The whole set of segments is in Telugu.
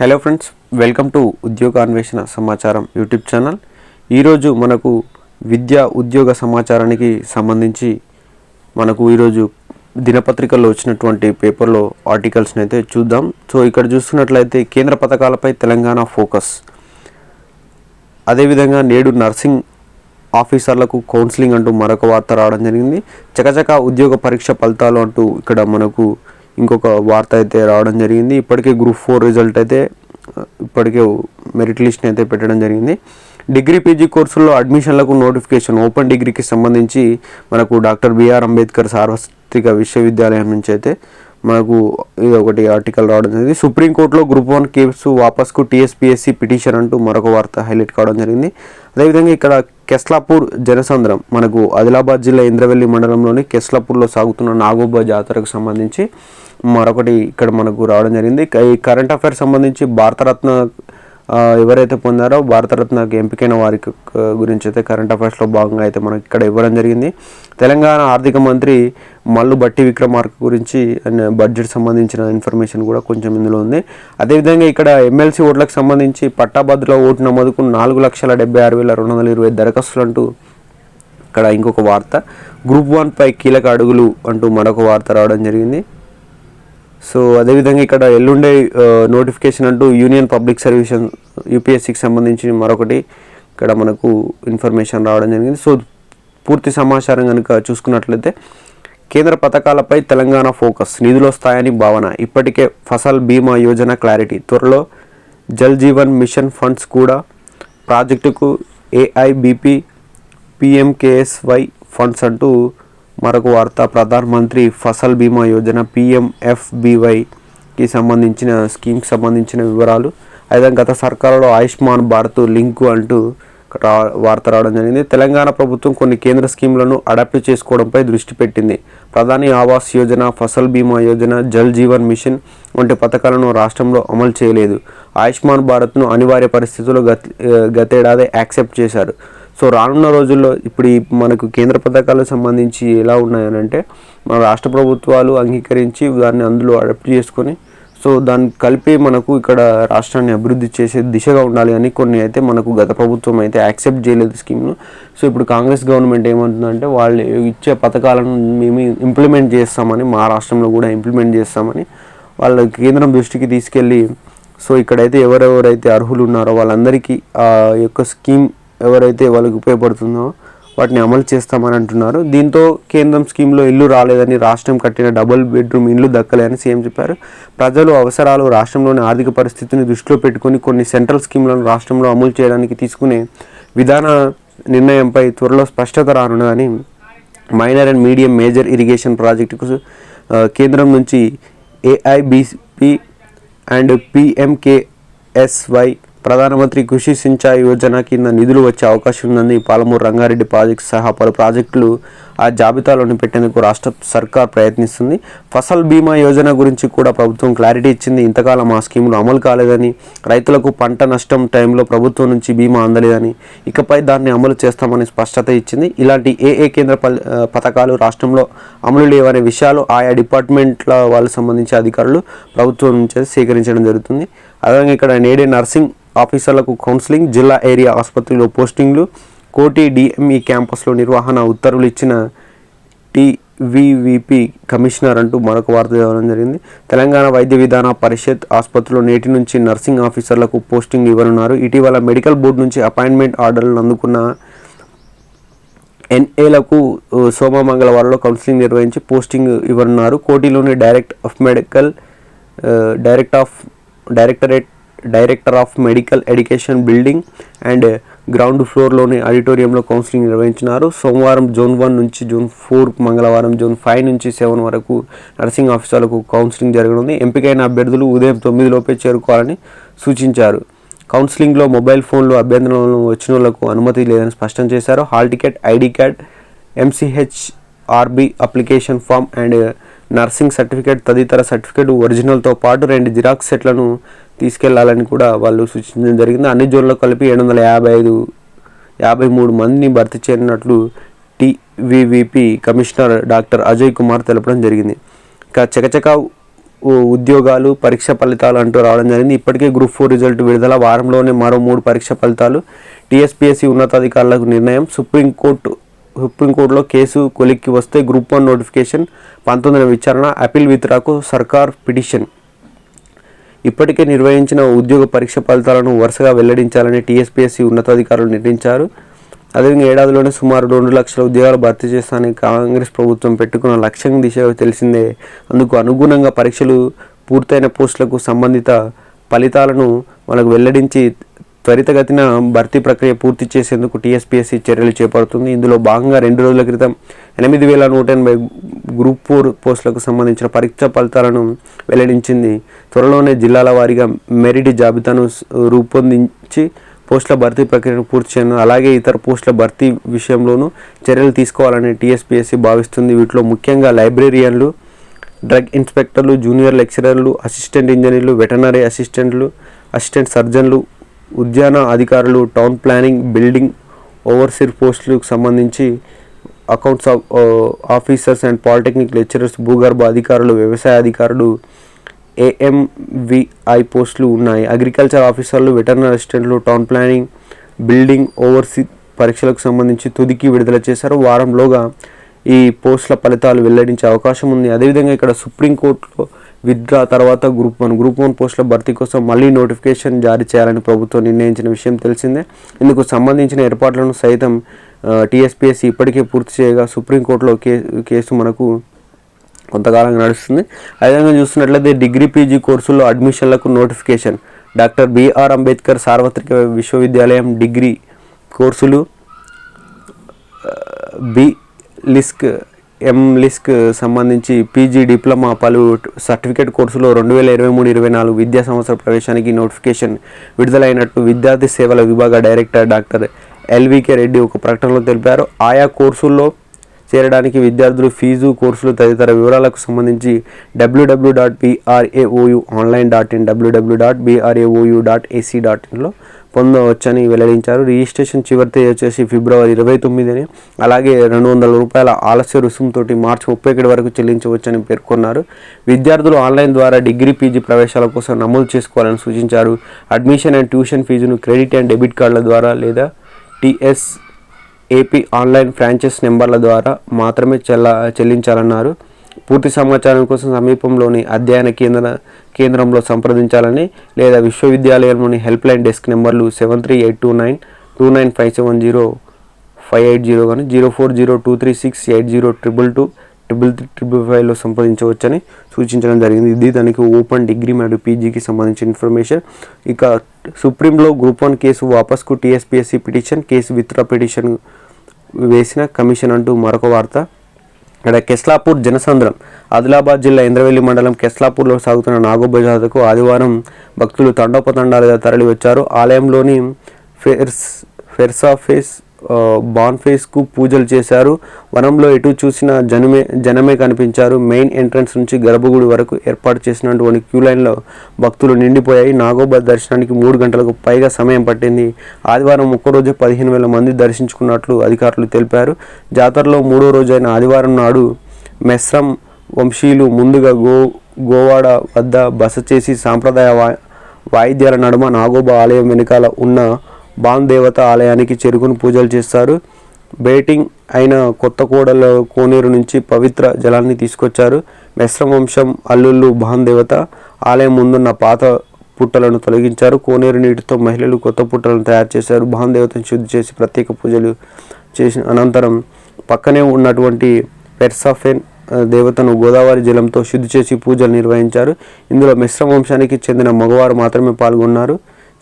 హలో ఫ్రెండ్స్ వెల్కమ్ టు ఉద్యోగ అన్వేషణ సమాచారం యూట్యూబ్ ఛానల్. ఈరోజు మనకు విద్యా ఉద్యోగ సమాచారానికి సంబంధించి మనకు ఈరోజు దినపత్రికల్లో వచ్చినటువంటి పేపర్లో ఆర్టికల్స్ని అయితే చూద్దాం. సో ఇక్కడ చూస్తున్నట్లయితే కేంద్ర పథకాలపై తెలంగాణ ఫోకస్. అదేవిధంగా నేడు నర్సింగ్ ఆఫీసర్లకు కౌన్సిలింగ్ అంటూ మరొక వార్త రావడం జరిగింది. చకచక ఉద్యోగ పరీక్ష ఫలితాలు అంటూ ఇక్కడ మనకు ఇంకొక వార్త అయితే రావడం జరిగింది. ఇప్పటికే గ్రూప్ ఫోర్ రిజల్ట్ అయితే ఇప్పటికే మెరిట్ లిస్ట్ని అయితే పెట్టడం జరిగింది. డిగ్రీ పీజీ కోర్సుల్లో అడ్మిషన్లకు నోటిఫికేషన్ ఓపెన్ డిగ్రీకి సంబంధించి మనకు డాక్టర్ బిఆర్ అంబేద్కర్ సార్వత్రిక విశ్వవిద్యాలయం నుంచి అయితే మనకు ఇది ఒకటి ఆర్టికల్ రావడం జరిగింది. సుప్రీంకోర్టులో గ్రూప్ వన్ కేసు వాపస్కు టీఎస్పీఎస్సీ పిటిషన్ అంటూ మరొక వార్త హైలైట్ కావడం జరిగింది. అదేవిధంగా ఇక్కడ కెస్లాపూర్ జనసంద్రం మనకు ఆదిలాబాద్ జిల్లా ఇంద్రవెల్లి మండలంలోని కెస్లాపూర్లో సాగుతున్న నాగోబా జాతరకు సంబంధించి మరొకటి ఇక్కడ మనకు రావడం జరిగింది. ఈ కరెంట్ అఫైర్ సంబంధించి భారతరత్న ఎవరైతే పొందారో భారతరత్నకు ఎంపికైన వారికి గురించి అయితే కరెంట్ అఫైర్స్లో భాగంగా అయితే మనకి ఇక్కడ ఇవ్వడం జరిగింది. తెలంగాణ ఆర్థిక మంత్రి మల్లు బట్టి విక్రమార్క గురించి అండ్ బడ్జెట్ సంబంధించిన ఇన్ఫర్మేషన్ కూడా కొంచెం ఇందులో ఉంది. అదేవిధంగా ఇక్కడ ఎమ్మెల్సీ ఓట్లకు సంబంధించి పట్టాభద్రుల ఓటు నమోదుకు నాలుగు లక్షల డెబ్బై ఆరు వేల రెండు వందల ఇరవై దరఖాస్తులు అంటూ ఇక్కడ ఇంకొక వార్త. గ్రూప్ వన్ పై కీలక అడుగులు అంటూ మరొక వార్త రావడం జరిగింది. సో అదేవిధంగా ఇక్కడ ఎల్లుండే నోటిఫికేషన్ అంటూ యూనియన్ పబ్లిక్ సర్వీస్ యూపీఎస్సికి సంబంధించి మరొకటి ఇక్కడ మనకు ఇన్ఫర్మేషన్ రావడం జరిగింది. సో పూర్తి సమాచారం కనుక చూసుకున్నట్లయితే కేంద్ర పథకాలపై తెలంగాణ ఫోకస్ నిధులు వస్తాయని భావన ఇప్పటికే ఫసల్ బీమా యోజన క్లారిటీ త్వరలో జల్ జీవన్ మిషన్ ఫండ్స్ కూడా ప్రాజెక్టుకు ఏఐబిపి పిఎంకేఎస్వై ఫండ్స్ అంటూ మరొక వార్త. ప్రధాన మంత్రి ఫసల్ బీమా యోజన పిఎంఎఫ్బివైకి సంబంధించిన స్కీమ్కి సంబంధించిన వివరాలు. అయితే గత సర్కారులో ఆయుష్మాన్ భారత్ లింకు అంటూ రా వార్త రావడం జరిగింది. తెలంగాణ ప్రభుత్వం కొన్ని కేంద్ర స్కీమ్లను అడాప్ట్ చేసుకోవడంపై దృష్టి పెట్టింది. ప్రధాని ఆవాస్ యోజన ఫసల్ బీమా యోజన జల్ జీవన్ మిషన్ వంటి పథకాలను రాష్ట్రంలో అమలు చేయలేదు. ఆయుష్మాన్ భారత్ను అనివార్య పరిస్థితుల్లో గత గతేడాది యాక్సెప్ట్ చేశారు. సో రానున్న రోజుల్లో ఇప్పుడు ఈ మనకు కేంద్ర పథకాలకు సంబంధించి ఎలా ఉన్నాయనంటే మన రాష్ట్ర ప్రభుత్వాలు అంగీకరించి దాన్ని అందులో అడాప్ట్ చేసుకొని సో దాన్ని కలిపి మనకు ఇక్కడ రాష్ట్రాన్ని అభివృద్ధి చేసే దిశగా ఉండాలి అని కొన్ని అయితే మనకు గత ప్రభుత్వం అయితే యాక్సెప్ట్ చేయలేదు స్కీమ్ను. సో ఇప్పుడు కాంగ్రెస్ గవర్నమెంట్ ఏమంటుందంటే వాళ్ళు ఇచ్చే పథకాలను మేము ఇంప్లిమెంట్ చేస్తామని మా రాష్ట్రంలో కూడా ఇంప్లిమెంట్ చేస్తామని వాళ్ళ కేంద్రం దృష్టికి తీసుకెళ్ళి సో ఇక్కడైతే ఎవరెవరైతే అర్హులు ఉన్నారో వాళ్ళందరికీ ఆ యొక్క స్కీమ్ ఎవరైతే వాళ్ళకి ఉపయోగపడుతుందో వాటిని అమలు చేస్తామని అంటున్నారు. దీంతో కేంద్రం స్కీమ్లో ఇల్లు రాలేదని రాష్ట్రం కట్టిన డబుల్ బెడ్రూమ్ ఇల్లు దక్కలేదని సీఎం చెప్పారు. ప్రజలు అవసరాలు రాష్ట్రంలోని ఆర్థిక పరిస్థితిని దృష్టిలో పెట్టుకొని కొన్ని సెంట్రల్ స్కీమ్లను రాష్ట్రంలో అమలు చేయడానికి తీసుకునే విధాన నిర్ణయంపై త్వరలో స్పష్టత రానున్నదని minor and medium major irrigation ప్రాజెక్టుకు కేంద్రం నుంచి ఏఐబిపి అండ్ పిఎంకేఎస్వై ప్రధానమంత్రి కృషి సించాయి యోజన కింద నిధులు వచ్చే అవకాశం ఉందని పాలమూరు రంగారెడ్డి ప్రాజెక్టు సహా పలు ప్రాజెక్టులు ఆ జాబితాలోని పెట్టేందుకు రాష్ట్ర సర్కార్ ప్రయత్నిస్తుంది. ఫసల్ బీమా యోజన గురించి కూడా ప్రభుత్వం క్లారిటీ ఇచ్చింది. ఇంతకాలం ఆ స్కీములు అమలు కాలేదని రైతులకు పంట నష్టం టైంలో ప్రభుత్వం నుంచి బీమా అందలేదని ఇకపై దాన్ని అమలు చేస్తామని స్పష్టత ఇచ్చింది. ఇలాంటి ఏ ఏ కేంద్ర పథకాలు రాష్ట్రంలో అమలు లేవనే విషయాలు ఆయా డిపార్ట్మెంట్ల వాళ్ళకి సంబంధించి అధికారులు ప్రభుత్వం నుంచి సేకరించడం జరుగుతుంది. అదేవిధంగా ఇక్కడ నేడే నర్సింగ్ ఆఫీసర్లకు కౌన్సిలింగ్ జిల్లా ఏరియా ఆసుపత్రిలో పోస్టింగ్లు కోటి డిఎంఈ క్యాంపస్లో నిర్వహణ ఉత్తర్వులు ఇచ్చిన టీవీవీపీ కమిషనర్ అంటూ మరొక వార్త ఇవ్వడం జరిగింది. తెలంగాణ వైద్య విధాన పరిషత్ ఆసుపత్రిలో నేటి నుంచి నర్సింగ్ ఆఫీసర్లకు పోస్టింగ్ ఇవ్వనున్నారు. ఇటీవల మెడికల్ బోర్డు నుంచి అపాయింట్మెంట్ ఆర్డర్లను అందుకున్న ఎన్ఏలకు సోమ మంగళవారంలో కౌన్సిలింగ్ నిర్వహించి పోస్టింగ్ ఇవ్వనున్నారు. కోటిలోని direct of medical direct of directorate director of medical education building and ground ఫ్లోర్లోని ఆడిటోరియంలో కౌన్సిలింగ్ నిర్వహించినారు. సోమవారం జోన్ వన్ నుంచి జూన్ ఫోర్ మంగళవారం జూన్ ఫైవ్ నుంచి సెవెన్ వరకు నర్సింగ్ ఆఫీసర్లకు కౌన్సిలింగ్ జరగనుంది. ఎంపికైన అభ్యర్థులు ఉదయం తొమ్మిదిలోపే చేరుకోవాలని సూచించారు. కౌన్సిలింగ్లో మొబైల్ ఫోన్లు అభ్యంతరాలను వచ్చిన వాళ్ళకు అనుమతి లేదని స్పష్టం చేశారు. Hall ticket ID card MCHRB application form and nursing certificate తదితర సర్టిఫికేట్ ఒరిజినల్తో పాటు రెండు జిరాక్స్ సెట్లను తీసుకెళ్ళాలని కూడా వాళ్ళు సూచించడం జరిగింది. అన్ని జోన్లో కలిపి ఏడు వందల యాభై ఐదు యాభై మూడు మందిని భర్తీ చేయనున్నట్లు TVVP commissioner doctor Ajay Kumar తెలపడం జరిగింది. ఇక చకచక ఉద్యోగాలు పరీక్ష ఫలితాలు అంటూ రావడం జరిగింది. ఇప్పటికే గ్రూప్ ఫోర్ రిజల్ట్ విడుదల. వారంలోనే మరో మూడు పరీక్ష ఫలితాలు టీఎస్పీఎస్సీ ఉన్నతాధికారులకు నిర్ణయం. సుప్రీంకోర్టు సుప్రీంకోర్టులో కేసు కొలిక్కి వస్తే గ్రూప్ వన్ నోటిఫికేషన్ పంతొమ్మిదిన విచారణ అపీల్ విత్రాకు సర్కార్ పిటిషన్. ఇప్పటికే నిర్వహించిన ఉద్యోగ పరీక్ష ఫలితాలను వరుసగా వెల్లడించాలని టీఎస్పీఎస్సీ ఉన్నతాధికారులు నిర్ణయించారు. అదేవిధంగా ఏడాదిలోనే సుమారు రెండు లక్షల ఉద్యోగాలు భర్తీ చేస్తానని కాంగ్రెస్ ప్రభుత్వం పెట్టుకున్న లక్ష్యం దిశ తెలిసిందే. అందుకు అనుగుణంగా పరీక్షలు పూర్తయిన పోస్టులకు సంబంధిత ఫలితాలను మనకు వెల్లడించి త్వరితగతిన భర్తీ ప్రక్రియ పూర్తి చేసేందుకు టీఎస్పీఎస్సీ చర్యలు చేపడుతుంది. ఇందులో భాగంగా రెండు రోజుల క్రితం ఎనిమిది వేల నూట ఎనభై గ్రూప్ ఫోర్ పోస్టులకు సంబంధించిన పరీక్ష ఫలితాలను వెల్లడించింది. త్వరలోనే జిల్లాల వారీగా మెరిట్ జాబితాను రూపొందించి పోస్టుల భర్తీ ప్రక్రియను పూర్తి చేయను అలాగే ఇతర పోస్టుల భర్తీ విషయంలోనూ చర్యలు తీసుకోవాలని టీఎస్పీఎస్సీ భావిస్తుంది. వీటిలో ముఖ్యంగా లైబ్రేరియన్లు డ్రగ్ ఇన్స్పెక్టర్లు జూనియర్ లెక్చరర్లు అసిస్టెంట్ ఇంజనీర్లు వెటనరీ అసిస్టెంట్లు అసిస్టెంట్ సర్జన్లు ఉద్యాన అధికారులు టౌన్ ప్లానింగ్ బిల్డింగ్ ఓవర్సీర్ పోస్టులకు సంబంధించి accounts of officers and polytechnic lecturers భూగర్భ అధికారులు వ్యవసాయ అధికారులు ఏఎంవిఐ పోస్టులు ఉన్నాయి. అగ్రికల్చర్ ఆఫీసర్లు వెటర్నరీ అసిస్టెంట్లు టౌన్ ప్లానింగ్ బిల్డింగ్ ఓవర్సీ పరీక్షలకు సంబంధించి తుదికి విడుదల చేశారు. వారంలోగా ఈ పోస్టుల ఫలితాలు వెల్లడించే అవకాశం ఉంది. అదేవిధంగా ఇక్కడ సుప్రీంకోర్టులో విత్డ్రా తర్వాత గ్రూప్ వన్. గ్రూప్ వన్ పోస్టుల భర్తీ కోసం మళ్ళీ నోటిఫికేషన్ జారీ చేయాలని ప్రభుత్వం నిర్ణయించిన విషయం తెలిసిందే. ఇందుకు సంబంధించిన ఏర్పాట్లను సైతం టీఎస్పీఎస్సీ ఇప్పటికే పూర్తి చేయగా సుప్రీంకోర్టులో కే కేసు మనకు కొంతకాలంగా నడుస్తుంది. అదేవిధంగా చూస్తున్నట్లయితే డిగ్రీ పీజీ కోర్సుల్లో అడ్మిషన్లకు notification. Doctor B R Ambedkar సార్వత్రిక విశ్వవిద్యాలయం డిగ్రీ కోర్సులు బి లిస్క్ ఎం లిస్క్ సంబంధించి పీజీ డిప్లొమా పలు సర్టిఫికేట్ కోర్సులో రెండు వేల ఇరవై మూడు ఇరవై నాలుగు విద్యా సంవత్సర ప్రవేశానికి నోటిఫికేషన్ విడుదలైనట్టు విద్యార్థి సేవల విభాగ డైరెక్టర్ డాక్టర్ ఎల్వికే రెడ్డి ఒక ప్రకటనలో తెలిపారు. ఆయా కోర్సుల్లో చేరడానికి విద్యార్థులు ఫీజు కోర్సులు తదితర వివరాలకు సంబంధించి WWW dot BRAOU online dot in WWW dot BRAOU dot AC dot ఇన్లో పొందవచ్చని వెల్లడించారు. రిజిస్ట్రేషన్ చివరి తేదీ వచ్చేసి ఫిబ్రవరి ఇరవై తొమ్మిదిని అలాగే రెండు వందల రూపాయల ఆలస్య రుసుముతో మార్చి ముప్పై ఒకటి వరకు చెల్లించవచ్చని పేర్కొన్నారు. విద్యార్థులు ఆన్లైన్ ద్వారా డిగ్రీ పీజీ ప్రవేశాల కోసం నమోదు చేసుకోవాలని సూచించారు. అడ్మిషన్ అండ్ ట్యూషన్ ఫీజును క్రెడిట్ అండ్ డెబిట్ కార్డుల ద్వారా లేదా టిఎస్ ఏపీ ఆన్లైన్ ఫ్రాంచైజ్ నెంబర్ల ద్వారా మాత్రమే చెల్ల చెల్లించాలన్నారు. పూర్తి సమాచారం కోసం సమీపంలోని అధ్యయన కేంద్ర కేంద్రంలో సంప్రదించాలని లేదా విశ్వవిద్యాలయంలోని హెల్ప్ లైన్ డెస్క్ నెంబర్లు seven three eight two nine two nine five seven zero five eight zero కానీ zero four zero two three six eight zero triple two triple three triple ఫైవ్లో సంప్రదించవచ్చని సూచించడం జరిగింది. ఇది దానికి ఓపెన్ డిగ్రీ మరియు పీజీకి సంబంధించిన ఇన్ఫర్మేషన్. ఇక సుప్రీంలో group one case వాపస్కు TSPSC petition case withdraw petition వేసిన కమిషన్ అంటూ మరొక వార్త. ఇక్కడ కెస్లాపూర్ జనసంద్రం ఆదిలాబాద్ జిల్లా ఇంద్రవెల్లి మండలం కెస్లాపూర్లో సాగుతున్న నాగోబ జాతరకు ఆదివారం భక్తులు తండోపతండాలుగా తరలి వచ్చారు ఆలయంలోని ఫెర్స్ ఫెర్సాఫేస్ బాన్ఫేస్కు పూజలు చేశారు. వనంలో ఎటు చూసిన జనమే జనమే కనిపించారు. మెయిన్ ఎంట్రన్స్ నుంచి గర్భగుడి వరకు ఏర్పాటు చేసినటువంటి క్యూ లైన్లో భక్తులు నిండిపోయాయి. నాగోబా దర్శనానికి మూడు గంటలకు పైగా సమయం పట్టింది. ఆదివారం ఒక్కరోజే పదిహేను వేల మంది దర్శించుకున్నట్లు అధికారులు తెలిపారు. జాతరలో మూడో రోజైన ఆదివారం నాడు మెస్రం వంశీయులు ముందుగా గో గోవాడ వద్ద బస చేసి సాంప్రదాయ వా వాయిద్యాల నడుమ నాగోబా ఆలయం వెనుకాల ఉన్న బాన్ దేవత ఆలయానికి చెరుకును పూజలు చేస్తారు. బేటింగ్ అయిన కొత్త కోడల కోనేరు నుంచి పవిత్ర జలాన్ని తీసుకొచ్చారు. మెస్రం వంశం అల్లుళ్ళు బాన్ దేవత ఆలయం ముందున్న పాత పుట్టలను తొలగించారు. కోనేరు నీటితో మహిళలు కొత్త పుట్టలను తయారు చేశారు. బాన్ దేవతను శుద్ధి చేసి ప్రత్యేక పూజలు చేసిన అనంతరం పక్కనే ఉన్నటువంటి పెర్సాఫెన్ దేవతను గోదావరి జలంతో శుద్ధి చేసి పూజలు నిర్వహించారు. ఇందులో మిశ్రమ వంశానికి చెందిన మగవారు మాత్రమే పాల్గొన్నారు.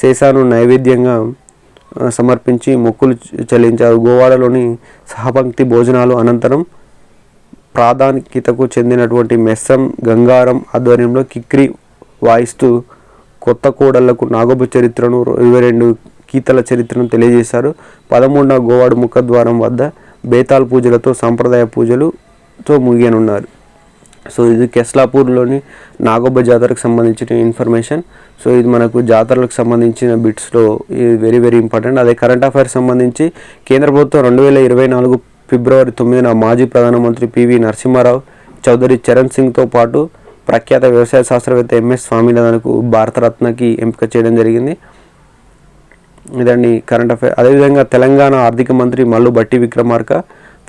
శేషాను నైవేద్యంగా సమర్పించి మొక్కులు చెల్లించారు. గోవాడలోని సహపంక్తి భోజనాలు అనంతరం ప్రాధాన్యతకు చెందినటువంటి మెస్సం గంగారం ఆధ్వర్యంలో కిక్రి వాయిస్తూ కొత్త కోడళ్ళకు నాగోబ చరిత్రను ఇరవై రెండు కీతల చరిత్రను తెలియజేశారు. పదమూడున గోవాడు ముఖద్వారం వద్ద బేతాల్ పూజలతో సాంప్రదాయ పూజలుతో ముగియనున్నారు. సో ఇది కెస్లాపూర్లోని నాగోబ జాతరకు సంబంధించిన ఇన్ఫర్మేషన్. సో ఇది మనకు జాతరలకు సంబంధించిన బిట్స్లో ఇది వెరీ వెరీ ఇంపార్టెంట్ అదే కరెంట్ అఫైర్స్ సంబంధించి కేంద్ర ప్రభుత్వం రెండు వేల ఇరవై నాలుగు ఫిబ్రవరి తొమ్మిదిన మాజీ ప్రధానమంత్రి పివి నరసింహారావు చౌదరి చరణ్ సింగ్తో పాటు ప్రఖ్యాత వ్యవసాయ శాస్త్రవేత్త ఎంఎస్ స్వామినాథన్కు భారతరత్నకి ఎంపిక చేయడం జరిగింది. ఇదండి కరెంట్ అఫైర్ అదేవిధంగా తెలంగాణ ఆర్థిక మంత్రి మల్లు బట్టి విక్రమార్క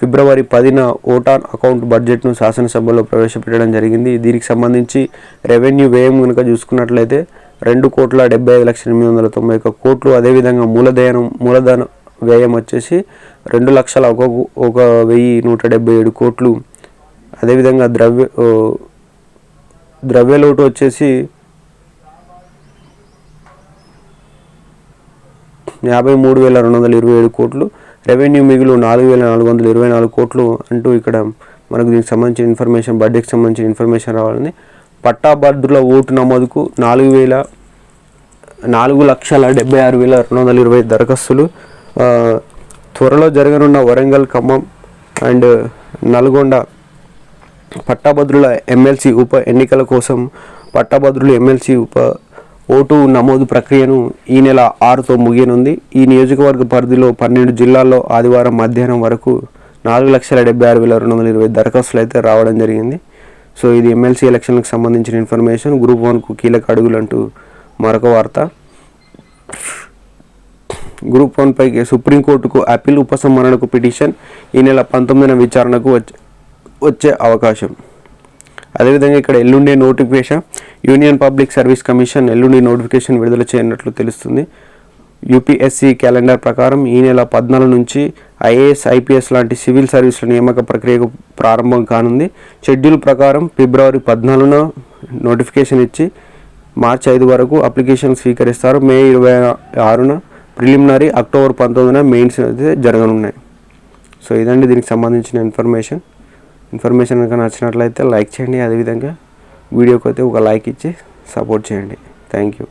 ఫిబ్రవరి పదిన ఓటాన్ అకౌంట్ బడ్జెట్ను శాసనసభలో ప్రవేశపెట్టడం జరిగింది. దీనికి సంబంధించి రెవెన్యూ వ్యయం కనుక చూసుకున్నట్లయితే రెండు కోట్ల డెబ్బై ఐదు లక్షల ఎనిమిది వందల తొంభై ఒక్క కోట్లు అదేవిధంగా మూలధనం మూలధన వ్యయం వచ్చేసి రెండు లక్షల ఒక ఒక వెయ్యి నూట డెబ్బై ఏడు కోట్లు. అదేవిధంగా ద్రవ్య ద్రవ్యలోటు వచ్చేసి యాభై మూడు వేల రెండు వందల ఇరవై ఏడు కోట్లు. రెవెన్యూ మిగులు నాలుగు వేల నాలుగు వందల ఇరవై నాలుగు కోట్లు అంటూ ఇక్కడ మనకు దీనికి సంబంధించిన ఇన్ఫర్మేషన్ బడ్జెట్కి సంబంధించిన ఇన్ఫర్మేషన్ రావాలని పట్టాభద్రుల ఓటు నమోదుకు నాలుగు వేల నాలుగు లక్షల డెబ్బై ఆరు వేల రెండు వందల ఇరవై దరఖాస్తులు. త్వరలో జరగనున్న వరంగల్ ఖమ్మం అండ్ నల్గొండ పట్టాభద్రుల ఎమ్మెల్సీ ఉప ఎన్నికల కోసం పట్టాభద్రులు ఎమ్మెల్సీ ఉప ఓటు నమోదు ప్రక్రియను ఈ నెల ఆరుతో ముగియనుంది. ఈ నియోజకవర్గ పరిధిలో పన్నెండు జిల్లాల్లో ఆదివారం మధ్యాహ్నం వరకు నాలుగు లక్షల డెబ్బై ఆరు వేల రెండు వందల ఇరవై దరఖాస్తులు అయితే రావడం జరిగింది. సో ఇది ఎమ్మెల్సీ ఎలక్షన్లకు సంబంధించిన ఇన్ఫర్మేషన్. గ్రూప్ వన్కు కీలక అడుగులు అంటూ మరొక వార్త. గ్రూప్ వన్ పైకి సుప్రీంకోర్టుకు అప్పీల్ ఉపసంహరణకు పిటిషన్. ఈ నెల పంతొమ్మిదిన విచారణకు వచ్చే వచ్చే అవకాశం. అదేవిధంగా ఇక్కడ ఎల్లుండి notification Union Public Service Commission ఎల్లుండి నోటిఫికేషన్ విడుదల చేయనట్లు తెలుస్తుంది. యూపీఎస్సీ క్యాలెండర్ ప్రకారం ఈ నెల పద్నాలుగు నుంచి ఐఏఎస్ ఐపీఎస్ లాంటి సివిల్ సర్వీసుల నియామక ప్రక్రియకు ప్రారంభం కానుంది. షెడ్యూల్ ప్రకారం ఫిబ్రవరి పద్నాలుగున నోటిఫికేషన్ ఇచ్చి మార్చి ఐదు వరకు అప్లికేషన్ స్వీకరిస్తారు. మే ఇరవై ఆరున ప్రిలిమినరీ అక్టోబర్ పంతొమ్మిదిన మెయిన్స్ అయితే జరగనున్నాయి. సో ఇదండి దీనికి సంబంధించిన ఇన్ఫర్మేషన్. ఇన్ఫర్మేషన్ కనుక నచ్చినట్లయితే లైక్ చేయండి. అదేవిధంగా వీడియోకి అయితే ఒక లైక్ ఇచ్చి సపోర్ట్ చేయండి. Thank you.